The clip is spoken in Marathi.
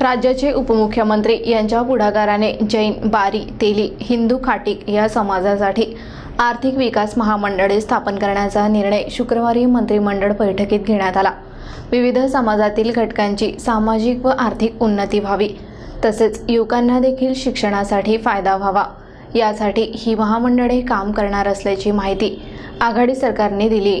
राज्याचे उपमुख्यमंत्री यांच्या पुढाकाराने जैन बारी तेली हिंदू खाटीक या समाजासाठी आर्थिक विकास महामंडळे स्थापन करण्याचा निर्णय शुक्रवारी मंत्रिमंडळ बैठकीत घेण्यात आला. विविध समाजातील घटकांची सामाजिक व आर्थिक उन्नती व्हावी तसेच युवकांना देखील शिक्षणासाठी फायदा व्हावा यासाठी ही महामंडळे काम करणार असल्याची माहिती आघाडी सरकारने दिली.